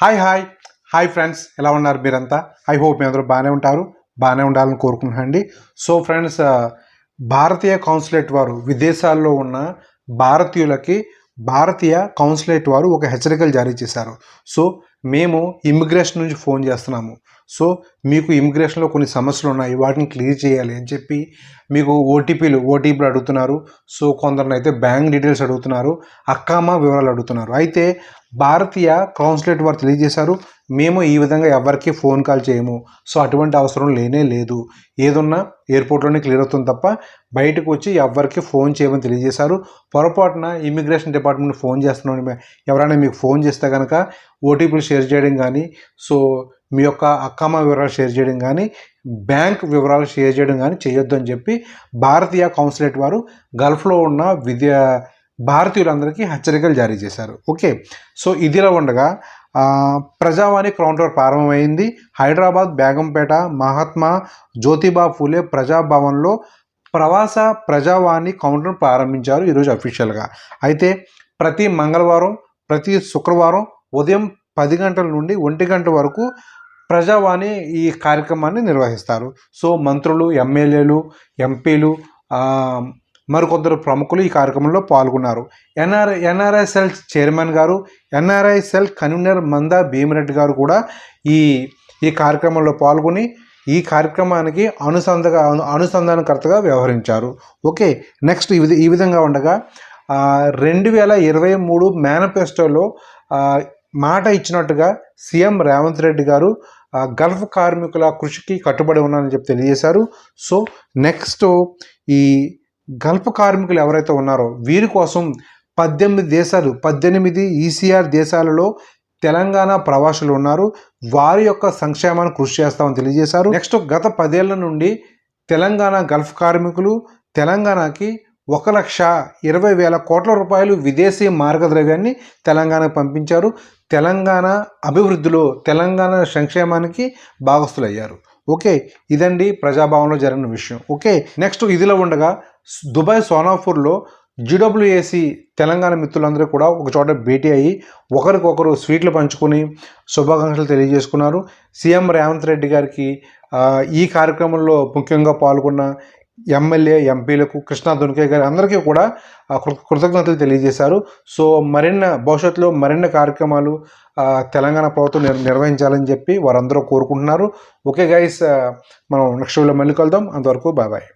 Hi hi hi friends ఎలా ఉన్నారు మీరంతా? ఐ హోప్ మీ అందరూ బాగానే ఉంటారు. బాగానే ఉండాలని కోరుకుంటున్నాండి సో ఫ్రెండ్స్ uh, భారతీయ కౌన్సిలేట్ వారు విదేశాల్లో ఉన్న భారతీయులకి భారతీయ కౌన్సిలేట్ వారు ఒక హెచ్చరికలు జారీ చేశారు. సో మేము ఇమిగ్రేషన్ నుంచి ఫోన్ చేస్తున్నాము. సో మీకు ఇమిగ్రేషన్లో కొన్ని సమస్యలు ఉన్నాయి వాటిని క్లియర్ చేయాలి అని చెప్పి మీకు ఓటీపీలు ఓటీపీలు అడుగుతున్నారు. సో కొందరిని అయితే బ్యాంక్ డీటెయిల్స్ అడుగుతున్నారు అక్కమ్మ వివరాలు అడుగుతున్నారు. అయితే భారతీయ కౌన్సిలేట్ వారు తెలియజేశారు మేము ఈ విధంగా ఎవరికి ఫోన్ కాల్ చేయము. సో అటువంటి అవసరం లేనే లేదు. ఏదున్నా ఎయిర్పోర్ట్లోనే క్లియర్ అవుతుంది తప్ప బయటకు వచ్చి ఎవరికి ఫోన్ చేయమని తెలియజేశారు. పొరపాటున ఇమిగ్రేషన్ డిపార్ట్మెంట్ ఫోన్ చేస్తున్నాం ఎవరైనా మీకు ఫోన్ చేస్తే కనుక ఓటీపీలు షేర్ చేయడం కానీ సో మీ యొక్క అక్కమ్మ వివరాలు షేర్ చేయడం కానీ బ్యాంక్ వివరాలు షేర్ చేయడం కానీ చేయొద్దు అని చెప్పి భారతీయ కౌన్సిలేట్ వారు గల్ఫ్లో ఉన్న విద్యా భారతీయులందరికీ హెచ్చరికలు జారీ చేశారు. ఓకే. సో ఇదిలా ఉండగా ప్రజావాణి కౌంటర్ ప్రారంభమైంది. హైదరాబాద్ బేగంపేట మహాత్మా జ్యోతిబా ఫూలే ప్రజాభవన్లో ప్రవాస ప్రజావాణి కౌంటర్ ప్రారంభించారు ఈరోజు అఫీషియల్గా. అయితే ప్రతి మంగళవారం ప్రతి శుక్రవారం ఉదయం పది గంటల నుండి ఒంటి గంట వరకు ప్రజావాణి ఈ కార్యక్రమాన్ని నిర్వహిస్తారు. సో మంత్రులు ఎమ్మెల్యేలు ఎంపీలు మరికొందరు ప్రముఖులు ఈ కార్యక్రమంలో పాల్గొన్నారు. ఎన్ఆర్ ఎన్ఆర్ఐ సెల్ చైర్మన్ గారు NRI cell convener Manda Bhimireddy garu కూడా ఈ ఈ కార్యక్రమంలో పాల్గొని ఈ కార్యక్రమానికి అనుసంధగా అనుసంధానకర్తగా వ్యవహరించారు. ఓకే నెక్స్ట్ ఈ ఈ విధంగా ఉండగా రెండు వేల ఇరవై మూడు మేనిఫెస్టోలో మాట ఇచ్చినట్టుగా సీఎం రేవంత్ రెడ్డి గారు గల్ఫ్ కార్మికుల కృషికి కట్టుబడి ఉన్నారని చెప్పి తెలియజేశారు. సో నెక్స్ట్ ఈ గల్ఫ్ కార్మికులు ఎవరైతే ఉన్నారో వీరి కోసం పద్దెనిమిది దేశాలు పద్దెనిమిది ఈసీఆర్ దేశాలలో తెలంగాణ ప్రవాసులు ఉన్నారు. వారి యొక్క సంక్షేమాన్ని కృషి చేస్తామని తెలియజేశారు. నెక్స్ట్ గత పదేళ్ళ నుండి తెలంగాణ గల్ఫ్ కార్మికులు తెలంగాణకి ఒక లక్ష ఇరవై వేల కోట్ల రూపాయలు విదేశీ మార్గద్రవ్యాన్ని తెలంగాణకు పంపించారు. తెలంగాణ అభివృద్ధిలో తెలంగాణ సంక్షేమానికి భాగస్థులయ్యారు. ఓకే ఇదండి ప్రజాభవన్లో జరిగిన విషయం. ఓకే నెక్స్ట్ ఇదిలో ఉండగా దుబాయ్ సోనాపూర్లో జిడబ్ల్యూఏసి తెలంగాణ మిత్రులందరూ కూడా ఒక చోట భేటీ అయ్యి ఒకరికొకరు స్వీట్లు పంచుకొని శుభాకాంక్షలు తెలియజేసుకున్నారు. సీఎం రేవంత్ రెడ్డి గారికి ఈ కార్యక్రమంలో ముఖ్యంగా పాల్గొన్న ఎమ్మెల్యే ఎంపీలకు కృష్ణా దున్కే గారి అందరికీ కూడా కృతజ్ఞతలు తెలియజేశారు. సో మరిన్న భవిష్యత్తులో మరిన్ని కార్యక్రమాలు తెలంగాణ ప్రభుత్వం నిర్వహించాలని చెప్పి వారందరూ కోరుకుంటున్నారు. ఓకే గైస్ మనం నెక్స్ట్ వీడియో మళ్ళీ కలుద్దాం. అంతవరకు బాయ్ బాయ్.